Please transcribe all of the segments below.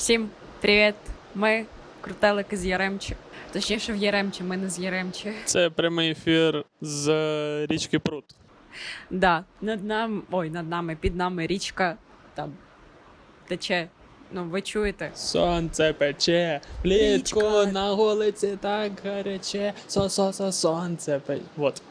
Всім привіт! Ми крутелики з Яремчі. Точніше, в Яремчі, ми не з Яремчі. Це прямий ефір з річки Прут. Да, над нами, ой, над нами, під нами річка там тече. Ну, ви чуєте? Сонце пече, влітку Річка. на вулиці так гаряче. Со-со-со, сонце пече. Вот.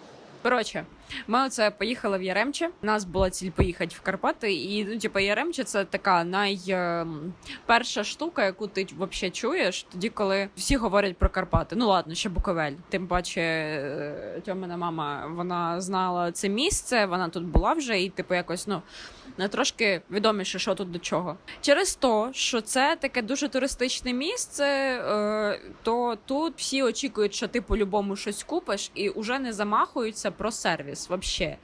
Коротше, ми оце поїхали в Яремче. У нас була ціль поїхати в Карпати, і ну, типу, Яремче це така найперша штука, яку ти взагалі чуєш, тоді, коли всі говорять про Карпати. Ну ладно, ще Буковель. Тим паче, е, Тьомина мама вона знала це місце, вона тут була вже, і типу якось ну. Не Трошки відоміше, що тут до чого. Через то, що це таке дуже туристичне місце, е, то тут всі очікують, що ти по-любому щось купиш, і вже не замахуються про сервіс. Вообще.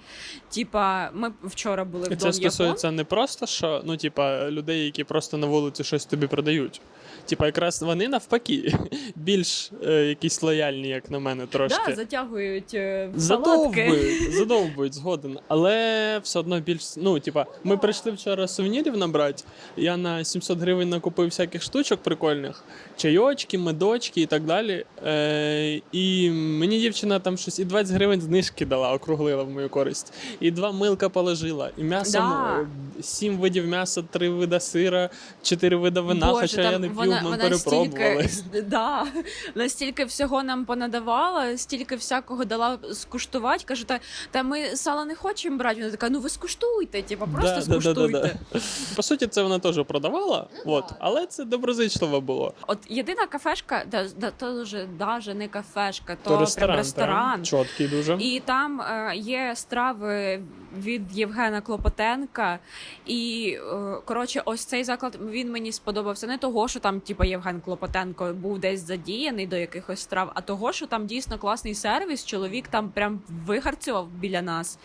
Типа, ми вчора були в це стосується не просто що, ну, типа, людей, які просто на вулиці щось тобі продають. Типа, якраз вони навпаки більш е, якісь лояльні, як на мене, трошки. Да, затягують е, в салатки. Задовбують, задовбують згоден. Але все одно більш. Ну, типа, ми прийшли вчора сувенірів набрати. Я на 700 гривень накупив всяких штучок прикольних, чайочки, медочки і так далі. Е, і мені дівчина там щось і 20 гривень знижки дала, округлила в мою користь. І два милка положила. І м'ясо Да. Сім видів м'яса, три вида сира, чотири вида вина. Боже, хоча я не п'ю, вона, ми вона перепробували. стільки, да, вона стільки всього нам понадавала, стільки всякого дала скуштувати. Каже, та, та ми сало не хочемо брати. Вона така, ну ви скуштуйте, типа, просто Да, да, да, скуштуйте. да, да. По суті, це вона теж продавала, от, але це доброзичливо було. От єдина кафешка, да, да, то вже даже не кафешка, то, То ресторан, прям ресторан. Чіткий дуже. І там е, є страви від Євгена Клопотенка. І е, коротше, ось цей заклад він мені сподобався не того, що там, типу, Євген Клопотенко був десь задіяний до якихось страв, а того, що там дійсно класний сервіс. Чоловік там прям вигарцював біля нас.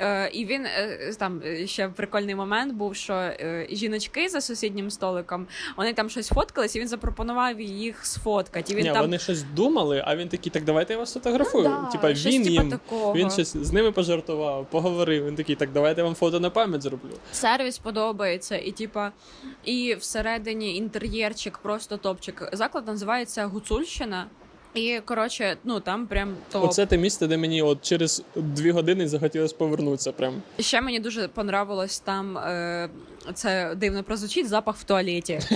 Е, і він е, там е, ще прикольний момент був, що е, жіночки за сусіднім столиком вони там щось фоткались, і він запропонував їх сфоткати. І він Ні, там вони щось думали, а він такий, так давайте я вас фотографую. Ну да, типа щось він типа їм. такого. Він щось з ними пожартував, поговорив. Він такий, так давайте я вам фото на пам'ять зроблю. сервіс подобається, і типа, і всередині інтер'єрчик, просто топчик. Заклад називається Гуцульщина. І коротше, ну там прям топ. Оце те місце, де мені от через дві години захотілося повернутися. Прям. Ще мені дуже понравилось там. Е, це дивно прозвучить запах в туалеті.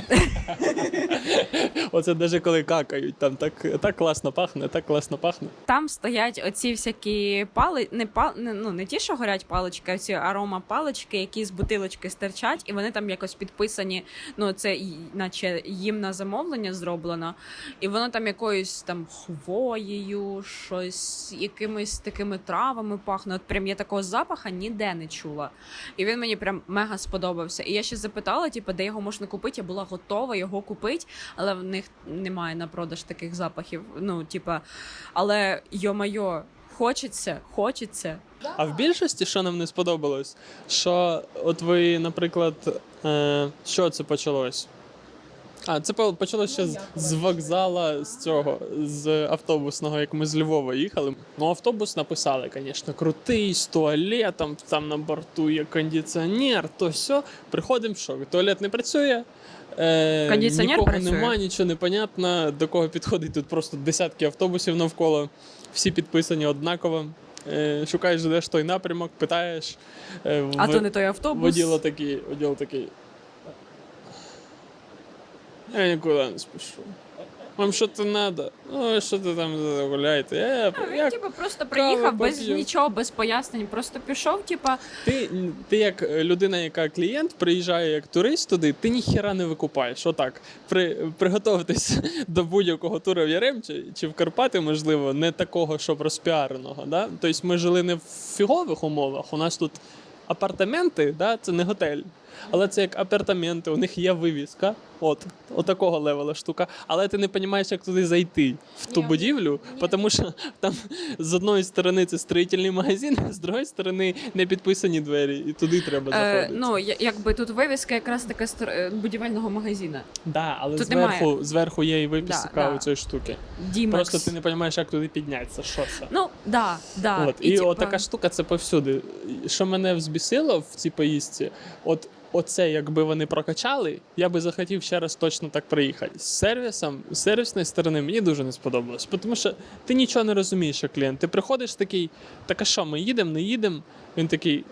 Оце навіть коли какають, там так, так класно пахне, так класно пахне. Там стоять оці всякі пали, не пал, не, ну не ті, що горять палички, а ці арома палички, які з бутилочки стирчать, і вони там якось підписані. Ну це наче їм на замовлення зроблено, і воно там якоюсь там хвоєю, щось якимись такими травами пахне. От прям я такого запаха ніде не чула. І він мені прям мега сподобався. І я ще запитала, типу, де його можна купити. Я була готова його купити, але в них немає на продаж таких запахів. Ну, типа, але йо-майо, хочеться, хочеться. А в більшості, що нам не сподобалось, що от ви, наприклад, е, що це почалось? А, це почалося ще з, з вокзала, з цього, з автобусного, як ми з Львова їхали. Ну, автобус написали, звісно, крутий, з туалетом, там на борту є кондиціонер, то все. Приходимо, що туалет не працює. Е, Кондиціонер нікого працює? немає, нічого не понятно, до кого підходить. Тут просто десятки автобусів навколо, всі підписані однаково. Е, шукаєш, де ж той напрямок, питаєш. Е, А в- то не той автобус. Воділо такий, воділо такий. Я нікуди не спішу. Вам що то треба? Ну, що ти там гуляєте? Я, Ну, Він як типу просто приїхав без поп'ю. нічого, без пояснень. Просто пішов, типа, Ти, ти як людина, яка клієнт, приїжджає як турист туди, ти ніхіра не викупаєш. Отак. При, приготовтесь до будь-якого туру в Яремчі чи в Карпати, можливо, не такого, щоб розпіареного. Да? Тобто ми жили не в фігових умовах. У нас тут апартаменти, да? це не готель. Але це як апартаменти, у них є вивіска, от, от такого левела штука. Але ти не розумієш, як туди зайти в ту будівлю, тому що там з одної сторони це строїтельний магазин, з другої сторони не підписані двері, і туди треба е, заходити. ну якби тут вивіска якраз така е, будівельного магазину. да, але тут зверху, зверху є і виписка Да, да. у цієї штуки. Дімекс. Просто ти не розумієш, як туди піднятися. Що це? Ну, да, да. От, і типа, от така штука це повсюди. Що мене взбісило в цій поїздці, от оце, якби вони прокачали, я би захотів ще раз точно так приїхати. З сервісом, з сервісної сторони мені дуже не сподобалось, тому що ти нічого не розумієш, як клієнт. Ти приходиш такий, так а що, ми їдемо, не їдемо? Він такий.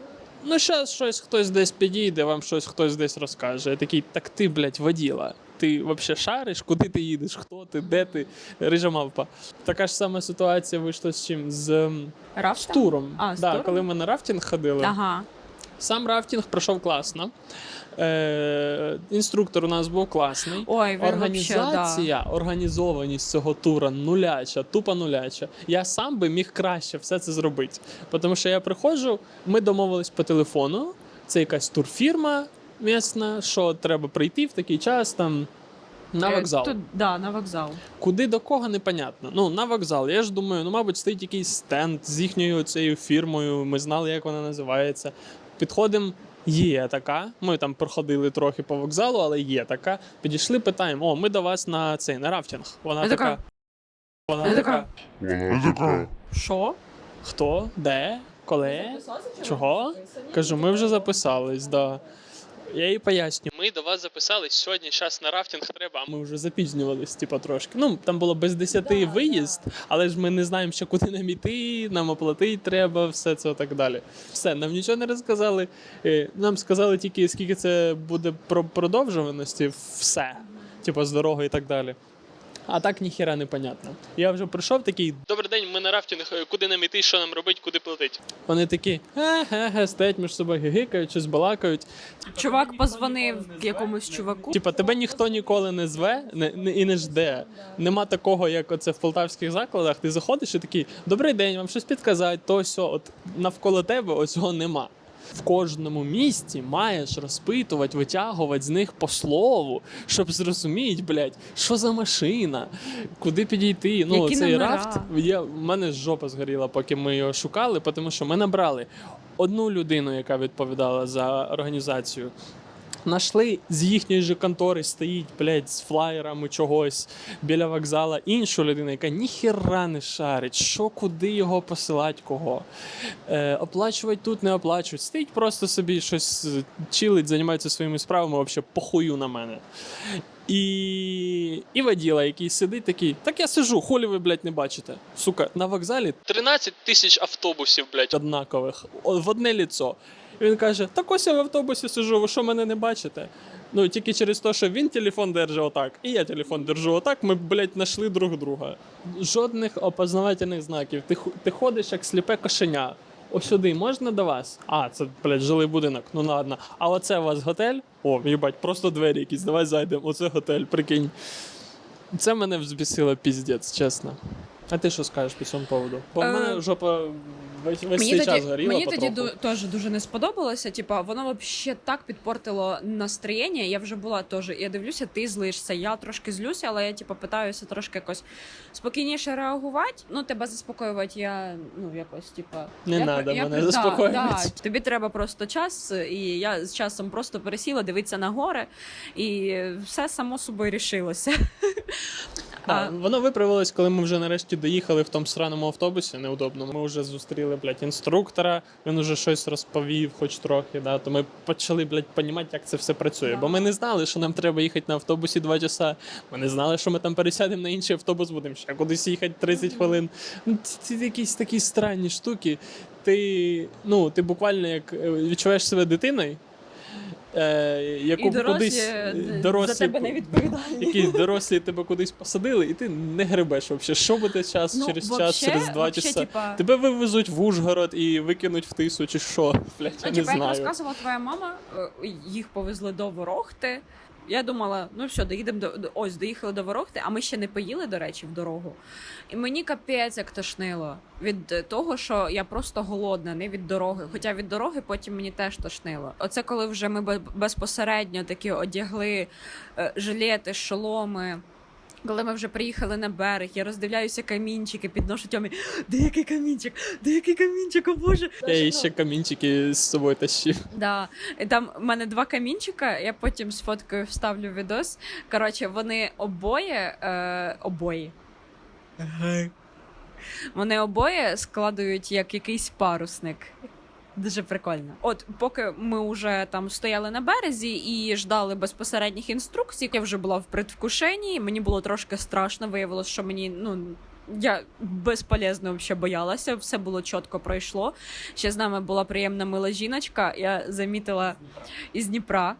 Ну, зараз щось хтось десь підійде, вам щось хтось десь розкаже. Я такий, так ти, блядь, воділа. Ти взагалі шариш, куди ти їдеш, хто ти, де ти, рижа мавпа. Така ж сама ситуація вийшла з чим? З, ем, з туром. А, з да, туром? коли ми на рафтинг ходили. Ага. Сам рафтинг пройшов класно. Е, інструктор у нас був класний. Ой, він Організація, вообще, організованість цього тура нуляча, тупо нуляча. Я сам би міг краще все це зробити. Тому що я приходжу, ми домовились по телефону. Це якась турфірма місна, що треба прийти в такий час там. На Е, вокзал. Тут, да, на вокзал. Куди до кого непонятно. Ну, на вокзал. Я ж думаю, ну, мабуть, стоїть якийсь стенд з їхньою цією фірмою. Ми знали, як вона називається. Підходимо. Є така. Ми там проходили трохи по вокзалу, але є така. Підійшли, питаємо: о, ми до вас на цей на рафтинг. Вона Я така. така. Вона Я така. Вона така. Що? Хто? Де? Коли? Чого? Кажу, ми вже записались, да. Я їй поясню. Ми до вас записались сьогодні. Час на рафтинг треба, а ми вже запізнювались, типа трошки. Ну там було без 10 Да, виїзд, але ж ми не знаємо, що куди нам іти, нам оплатити треба, все це так далі. Все, нам нічого не розказали. Е, Нам сказали тільки скільки це буде про продовжуваності, все. Типа з дороги і так далі. А так ніхіра не понятно. Я вже прийшов такий. Добрий день, ми на рафтинг, е, куди нам іти, що нам робити, куди платити. Вони такі, ге-ге, стоять між собою гигикають, щось балакають. Чувак позвонив якомусь чуваку. Типа, тебе ніхто ніколи не зве не, не, і не жде. Нема такого, як оце в полтавських закладах. Ти заходиш і такий, добрий день, вам щось підказати, то сьо. От навколо тебе ось цього нема. В кожному місті маєш розпитувати, витягувати з них по слову, щоб зрозуміти, блядь, що за машина, куди підійти. Ну, Які цей номера? рафт. Я, в мене жопа згоріла, поки ми його шукали, тому що ми набрали одну людину, яка відповідала за організацію. Нашли з їхньої же контори стоїть, блядь, з флаєрами чогось біля вокзала іншу людину, яка ніхера не шарить, що куди його посилати, кого. Е, оплачувати тут не оплачують. Стоїть просто собі щось чилить, займається своїми справами, взагалі похую на мене. І, і воділа, який сидить такий, так я сижу, холі ви, блядь, не бачите. Сука, на вокзалі 13 тисяч автобусів, блядь, однакових, в одне ліцо. І він каже: так ось я в автобусі сижу, ви що мене не бачите? Ну тільки через те, що він телефон держить отак, і я телефон держу отак, ми, блядь, знайшли друг друга. Жодних опознавательних знаків. Ти, ти ходиш як сліпе кошеня. Ось сюди можна до вас? А, це, блядь, жилий будинок. Ну ладно. А оце у вас готель? О, їбать, просто двері якісь. Давай зайдемо. Оце готель, прикинь. Це мене взбісило піздець, чесно. А ти що скажеш по цьому поводу? Бо в Е, мене жопа весь, весь Мені цей тоді, час горіла мені потроху. ду- теж дуже не сподобалося. Типа, воно взагалі так підпортило настроєння. Я вже була теж. Я дивлюся, ти злишся. Я трошки злюся, але я типа питаюся трошки якось спокійніше реагувати. Ну, тебе заспокоювати я ну якось, типа. Не я, надо я, мене да, заспокоювати. Да, тобі треба просто час, і я з часом просто пересіла дивитися на гори, і все само собою рішилося. А- Воно виправилось, коли ми вже нарешті доїхали в тому сраному автобусі неудобному. Ми вже зустріли, блядь, інструктора, він уже щось розповів, хоч трохи. Да, то ми почали, блядь, понімати, як це все працює. Бо ми не знали, що нам треба їхати на автобусі два часа. Ми не знали, що ми там пересядемо на інший автобус, будемо ще кудись їхати 30 хвилин. Ну, Це, це якісь такі странні штуки. Ти, ну, ти буквально як е, відчуваєш себе дитиною. Е, яку І дорослі, кудись е, дорослі за тебе не відповідальні. якісь дорослі тебе кудись посадили, і ти не гребеш взагалі. Що буде час Ну, через час, через два вообще, часа. типа- Тебе вивезуть в Ужгород і викинуть в тису, чи що? Блять, я Ну, не типа, як розказувала твоя мама, е, їх повезли до Ворохти. Я думала, ну все, доїдемо до, ось, доїхали до Ворохти, а ми ще не поїли, до речі, в дорогу. І мені капець як тошнило від того, що я просто голодна, не від дороги. Хоча від дороги потім мені теж тошнило. Оце коли вже ми бе- безпосередньо такі одягли е, жилети, шоломи. Коли ми вже приїхали на берег, я роздивляюся камінчики, підношу тьомі. Де який камінчик? Де який камінчик? О Боже! Я і ще камінчики з собою тащив. Да. І Там в мене два камінчика, я потім з фоткою вставлю відос. Коротше, вони обоє. Е, обоє. Вони обоє складують як якийсь парусник. Дуже прикольно. От поки ми вже там стояли на березі і ждали безпосередніх інструкцій, я вже була в предвкушенні. Мені було трошки страшно. Виявилось, що мені ну. Я безполезно взагалі боялася, все було чітко пройшло. Ще з нами була приємна мила жіночка. Я замітила із Дніпра.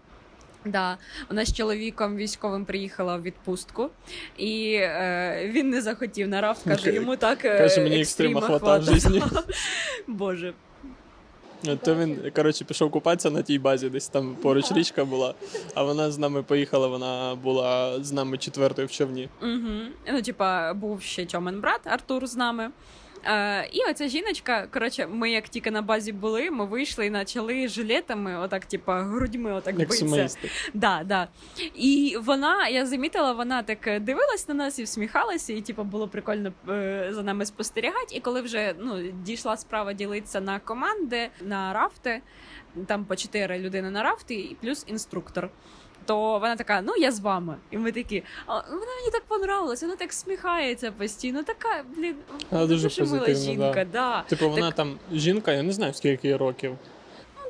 Да, вона з чоловіком військовим приїхала в відпустку, і е, він не захотів на рафт. Каже, йому так е, Каже, мені екстрима хватає в житті. Боже, То він, коротше, пішов купатися на тій базі, десь там поруч річка була, а вона з нами поїхала, вона була з нами четвертою в човні. Угу. Ну, типа, був ще Тьомен брат Артур з нами. Е, і оця жіночка, коротше, ми як тільки на базі були, ми вийшли і почали жилетами, отак, типа, грудьми, отак Як битися. Да, да. І вона, я замітила, вона так дивилась на нас і всміхалася, і типу, було прикольно е, за нами спостерігати. І коли вже ну, дійшла справа ділитися на команди, на рафти, там по чотири людини на рафти, і плюс інструктор. То вона така, ну я з вами. І ми такі, а вона мені так понравилась, вона так сміхається постійно. Така, блін, Вона дуже мила жінка, да. Типу, вона там жінка, я не знаю скільки їй років.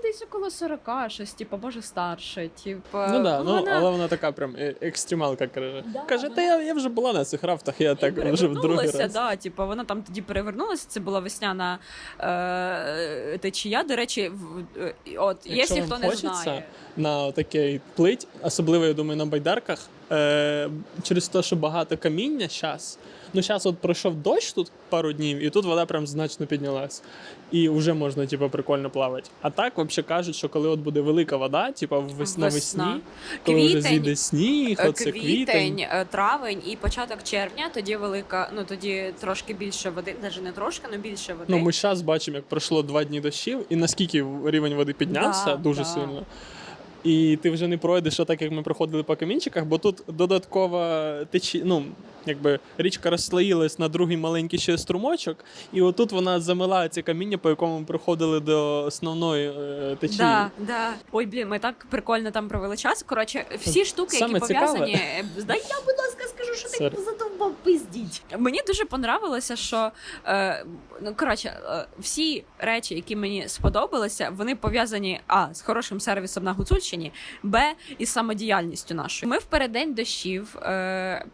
Десь около 40, щось, типу, може старше. Типу, Ну да, ну вона... але вона така прям е- екстремалка каже. Да, каже, та я, я вже була на цих рафтах, я так вже в другий раз. да, типу, вона там тоді перевернулася. Це була весняна е, течія. До речі, в, е, от, Якщо якщо хто не знає. на такий плить, особливо, я думаю, на байдарках, е, через те, що багато каміння зараз. Ну, зараз от пройшов дощ тут пару днів, і тут вода прям значно піднялась. І вже можна, типу, прикольно плавати. А так, взагалі кажуть, що коли от буде велика вода, типу, вес... Весна. навесні, коли вже Квітень, зійде сніг, Е, оце Квітень, квітень. е, травень і початок червня, тоді велика, ну тоді трошки більше води, навіть не трошки, але більше води. Ну, ми зараз бачимо, як пройшло два дні дощів, і наскільки рівень води піднявся Да, дуже да. сильно. І ти вже не пройдеш так, як ми проходили по камінчиках, бо тут додаткова течі, ну, якби річка розслоїлась на другий маленький ще струмочок, і отут вона замила це каміння, по якому ми проходили до основної е, течії. Да, да. Ой, блін, ми так прикольно там провели час. Коротше, всі штуки, Саме які пов'язані. е, Да я, будь ласка, скажу, що ти задовбав пиздіть. Мені дуже понравилося, що е, ну коротше, е, всі речі, які мені сподобалися, вони пов'язані а з хорошим сервісом на Гуцульщині, б із самодіяльністю нашою. Ми в переддень дощів. Е,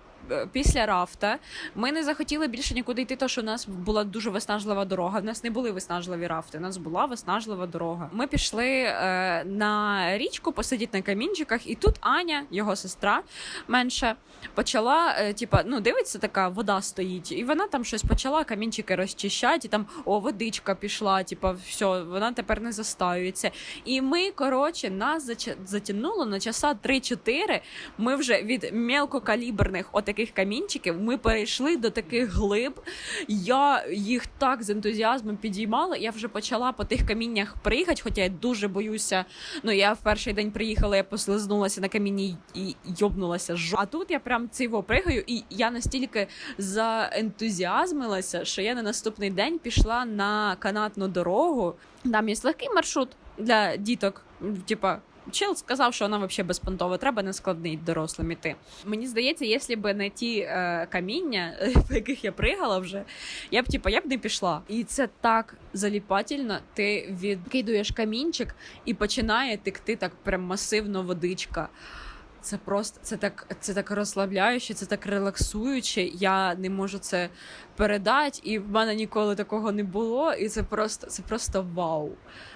Після рафта ми не захотіли більше нікуди йти, тому що у нас була дуже виснажлива дорога. В нас не були виснажливі рафти. У нас була виснажлива дорога. Ми пішли е, на річку посидіти на камінчиках, і тут Аня, його сестра менша, почала, е, типа, ну дивиться, така вода стоїть, і вона там щось почала камінчики розчищати, і там о, водичка пішла, типа, все, вона тепер не застаюється. І ми, коротше, нас затягнуло на часа 3-4. Ми вже від мелкокаліберних отаких камінчиків ми перейшли до таких глиб. Я їх так з ентузіазмом підіймала. Я вже почала по тих каміннях приїхати, хоча я дуже боюся. Ну я в перший день приїхала, я послизнулася на камінні і йобнулася. А тут я прям циво пригаю, і я настільки заентузіазмилася, що я на наступний день пішла на канатну дорогу. Там є легкий маршрут для діток, типа. Чел сказав, що вона взагалі безпонтова, треба не складний дорослим іти. Мені здається, якщо б не ті е, каміння, по яких я пригала вже, я б типа я б не пішла. І це так заліпательно. Ти відкидуєш камінчик і починає текти так прям масивно водичка. Це просто це так, це так розслабляюче, це так релаксуюче. Я не можу це передати, і в мене ніколи такого не було. І це просто це просто вау.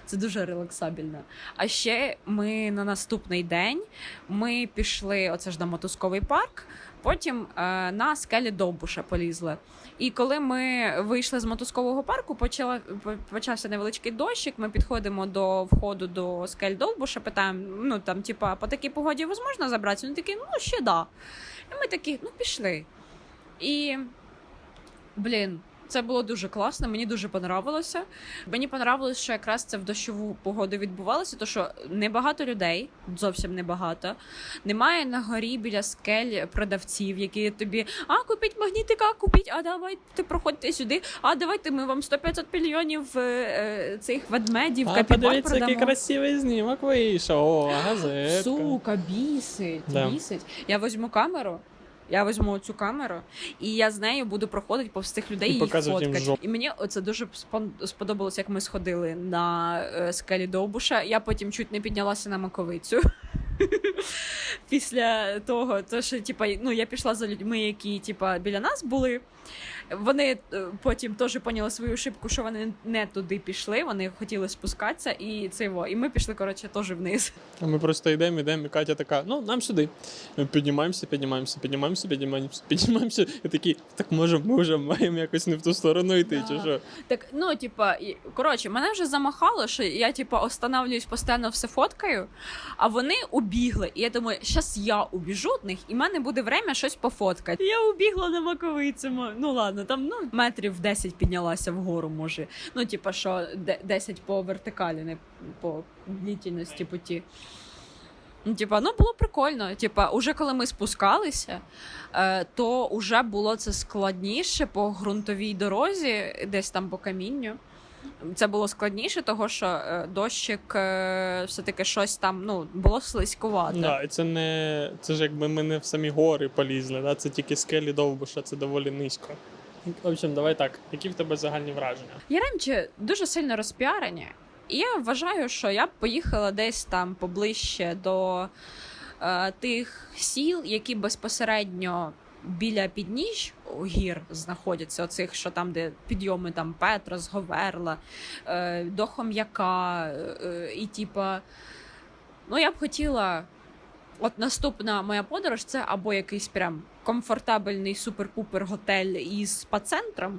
Це дуже релаксабельно. А ще ми на наступний день ми пішли, оце ж на мотузковий парк. Потім е, на скелі Довбуша полізли. І коли ми вийшли з мотузкового парку, почала почався невеличкий дощик. Ми підходимо до входу до скель Довбуша, питаємо: ну там, типа, по такій погоді можна забратися? Вони такі, ну ще да. І ми такі, ну пішли. І блін. Це було дуже класно, мені дуже понравилося. Мені понравилось, що якраз це в дощову погоду відбувалося, то що небагато людей, зовсім небагато. Немає на горі біля скель продавців, які тобі а купіть магнітика, купіть, а давайте проходьте сюди. А давайте ми вам 100-500 мільйонів е, е, цих ведмедів, А подивіться, який красивий знімок вийшов. О, газетка. Сука, бісить, Да. бісить. Я візьму камеру Я візьму цю камеру, і я з нею буду проходити повз цих людей І і, їх фоткати. І мені оце дуже сподобалось, як ми сходили на е, скелі Довбуша. Я потім чуть не піднялася на маковицю. Після того, то що типа, ну я пішла за людьми, які типа біля нас були. Вони е, потім теж поняли свою ошибку, що вони не туди пішли. Вони хотіли спускатися, і це його. І ми пішли коротше теж вниз. А ми просто йдемо, йдемо, і Катя така, ну нам сюди. Ми піднімаємося, піднімаємося, піднімаємося, піднімаємося, піднімаємося. І такі, так може, ми вже маємо якось не в ту сторону йти, чи Да. що? Так, ну, типа, коротше, мене вже замахало, що я, типа, останавливаюсь постійно все фоткаю, а вони убігли. І я думаю, щас я убіжу від них, і в мене буде время щось пофоткати. Я убігла на маковицю. Ну ладно, там ну метрів 10 піднялася вгору, може. Ну, типа, що де- 10 по вертикалі, не по длительності путі. Ну, Типа, ну було прикольно. Типа, уже коли ми спускалися, е, то вже було це складніше по ґрунтовій дорозі, десь там по камінню. Це було складніше, того що е, дощик е, все-таки щось там ну, було слизькувато. Да, і це не це ж якби ми не в самі гори полізли, да? це тільки скелі довбуша, це доволі низько. В общем, давай так. Які в тебе загальні враження? Яремче дуже сильно розпіарені. І я вважаю, що я б поїхала десь там поближче до е, тих сіл, які безпосередньо біля підніж гір знаходяться, оцих, що там, де підйоми там Петра, Говерла, е, до Хом'яка. Е, і типа, ну я б хотіла. От наступна моя подорож це або якийсь прям комфортабельний супер-пупер готель із спа-центром,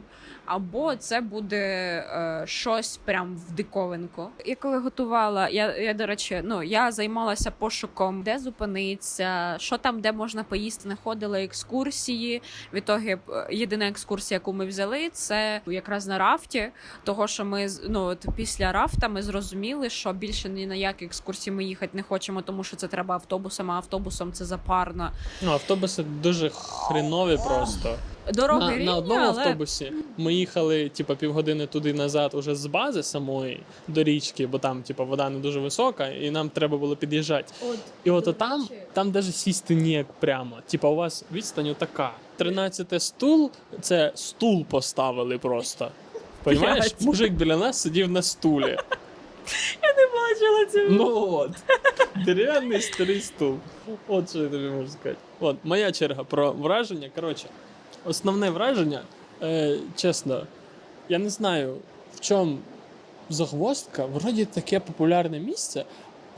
або це буде е, щось прям в диковинку. Я коли готувала, я, я до речі, ну я займалася пошуком, де зупинитися, що там, де можна поїсти, знаходила екскурсії. В ітогі е, єдина екскурсія, яку ми взяли, це якраз на рафті. Того, що ми ну от після рафта ми зрозуміли, що більше ні на які екскурсії ми їхати не хочемо, тому що це треба автобусом, а автобусом це запарно. Ну, автобуси дуже хренові просто. Дороги на, рівні, на одному але... автобусі ми їхали, типа, півгодини туди назад, уже з бази самої до річки, бо там, типа, вода не дуже висока, і нам треба було під'їжджати. От, І от там, там даже сісти ніяк прямо. Типа, у вас відстань така. 13 стул це стул поставили просто. Понімаєш? Блядь. Мужик біля нас сидів на стулі. Я не бачила цю. Ну от. Дерев'яний старий стул. От що я тобі можу сказати. От, моя черга про враження. Коротше, основне враження, е, чесно, я не знаю, в чому загвоздка. Вроді таке популярне місце,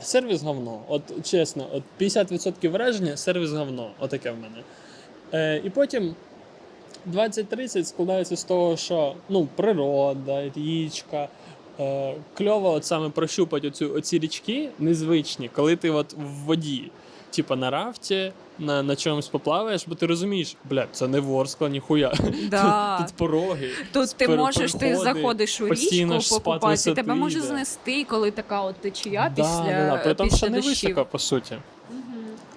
а сервіс говно. От чесно, от 50% враження сервіс говно. Отаке в мене. Е, і потім 20-30 складається з того, що ну, природа, річка. Е, кльово от саме прощупати оцю, оці річки незвичні, коли ти от в воді, типа на рафті, на, на чомусь поплаваєш, бо ти розумієш, блядь, це не Ворскла, ніхуя. Да. Тут, тут пороги. Тут ти пер- можеш, ти заходиш у річку ж покупатися, тебе висоти може знести, коли така от течія після, да, да, При тому, після що не високо, по суті.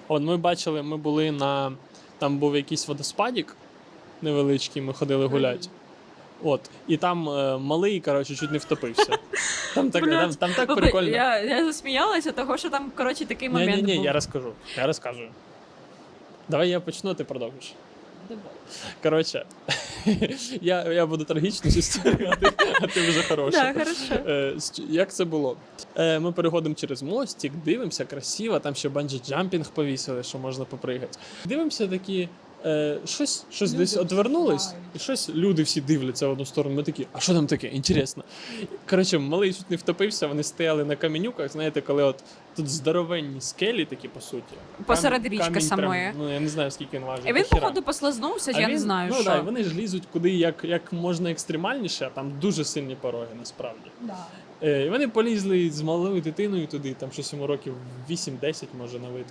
От ми бачили, ми були на. Там був якийсь водоспадік невеличкий, ми ходили гуляти. От, і там е, малий, коротше, чуть не втопився. Там так, там, там так прикольно. Я, я засміялася, того що там, коротше, такий момент ні, ні, був. я розкажу. Я розкажу. Давай я почну, ти продовжиш. Давай. Коротше, я, я буду трагічну історію, а ти, а ти вже хороша. Да, хорошо. Е, як це було? Е, ми переходимо через мостик, дивимося, красиво, там ще банджі-джампінг повісили, що можна попригати. Дивимося такі. Е, щось щось Люди десь одвернулись, і щось люди всі дивляться в одну сторону. Ми такі, а що там таке? Інтересно. Коротше, малий чуть не втопився, вони стояли на каменюках. Знаєте, коли от тут здоровенні скелі, такі по суті. Посеред Кам- річки камінь самої. Прям, ну я не знаю, скільки він важить. І він, дохіра. походу, послизнувся, А я він- не знаю, ну, що. Да, вони ж лізуть куди як, як можна екстремальніше, а там дуже сильні пороги насправді. Да. Е, і вони полізли з малою дитиною туди, там щось йому років 8-10 може на вид.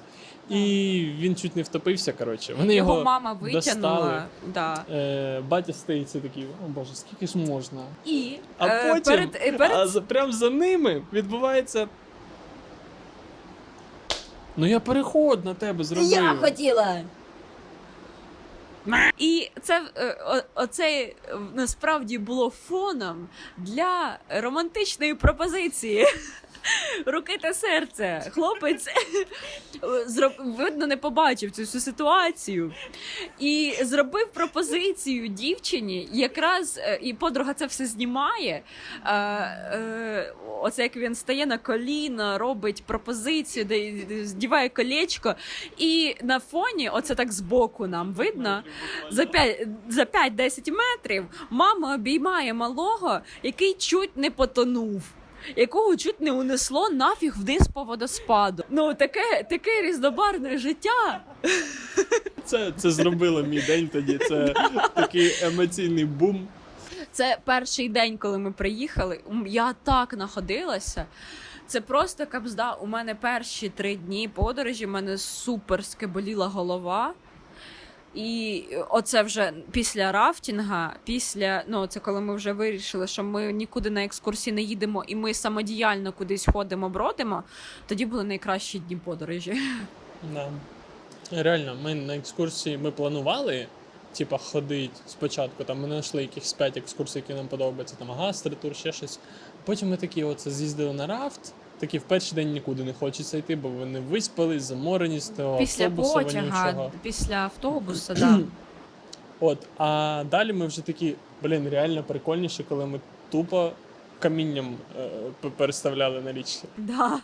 І він чуть не втопився. Коротше. Вони Його, його, мама витягнула. Да. Е, батя стоїть такий, о боже, скільки ж можна? І А е, потім, перед, е, перед... а за, прям за ними відбувається. Ну я переход на тебе зробив. хотіла. І це е, оце е, насправді було фоном для романтичної пропозиції. Руки та серце. Хлопець видно не побачив цю всю ситуацію і зробив пропозицію дівчині. Якраз е, і подруга це все знімає. Е, е, оце як він стає на коліна, робить пропозицію, де здіває колечко, і на фоні, оце так збоку нам видно. За 5, за 5-10 метрів мама обіймає малого, який чуть не потонув. Якого чуть не унесло нафіг вниз по водоспаду. Ну таке, таке різнобарне життя. Це, це зробило мій день тоді. Це такий емоційний бум. Це перший день, коли ми приїхали. Я так находилася. Це просто капзда. У мене перші три дні подорожі, у мене суперськи боліла голова. І оце вже після рафтінга, після ну це коли ми вже вирішили, що ми нікуди на екскурсії не їдемо, і ми самодіяльно кудись ходимо, бродимо. Тоді були найкращі дні подорожі. Да. Реально, ми на екскурсії ми планували, типа, ходити спочатку. Там ми знайшли якихось 5 екскурсій, які нам подобаються, там гастротур, ще щось. Потім ми такі оце з'їздили на рафт. Такі в перший день нікуди не хочеться йти, бо вони виспались, заморені з того Після автобусу потяга, вонючого. після автобуса, да. От, а далі ми вже такі, блін, реально прикольніше, коли ми тупо камінням е, переставляли на річці. Да.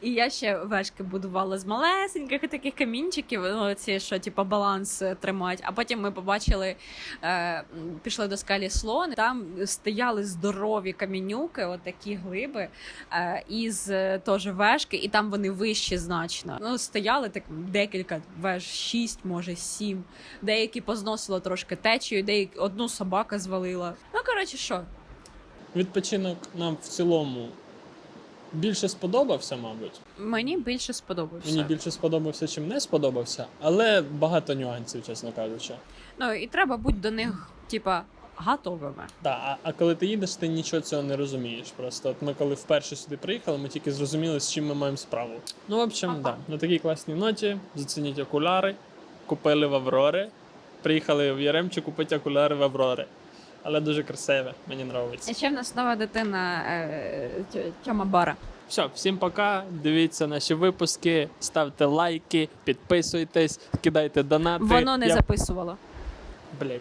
І я ще вешки будувала з малесеньких таких камінчиків, ну, ці, що типу, баланс е, тримають. А потім ми побачили, е, пішли до скалі слон. Там стояли здорові камінюки, от такі глиби, е, із е, теж вешки, і там вони вищі значно. Ну, стояли так декілька веж, шість, може, сім. Деякі позносило трошки течію, деякі одну собака звалила. Ну, коротше, що? Відпочинок нам в цілому більше сподобався, мабуть. Мені більше сподобався. Мені більше сподобався, чим не сподобався, але багато нюансів, чесно кажучи. Ну і треба бути до них, типа, готовими. Да, а, а коли ти їдеш, ти нічого цього не розумієш. Просто от ми коли вперше сюди приїхали, ми тільки зрозуміли, з чим ми маємо справу. Ну, в общем, Ага. да, на такій класній ноті зацініть окуляри, купили в Аврори. Приїхали в Яремчу купити окуляри в Аврори. Але дуже красиве, мені подобається. І ще в нас нова дитина е, Тьома Бара. Все, всім пока. Дивіться наші випуски, ставте лайки, підписуйтесь, кидайте донати. Воно не Я- записувало. Блядь.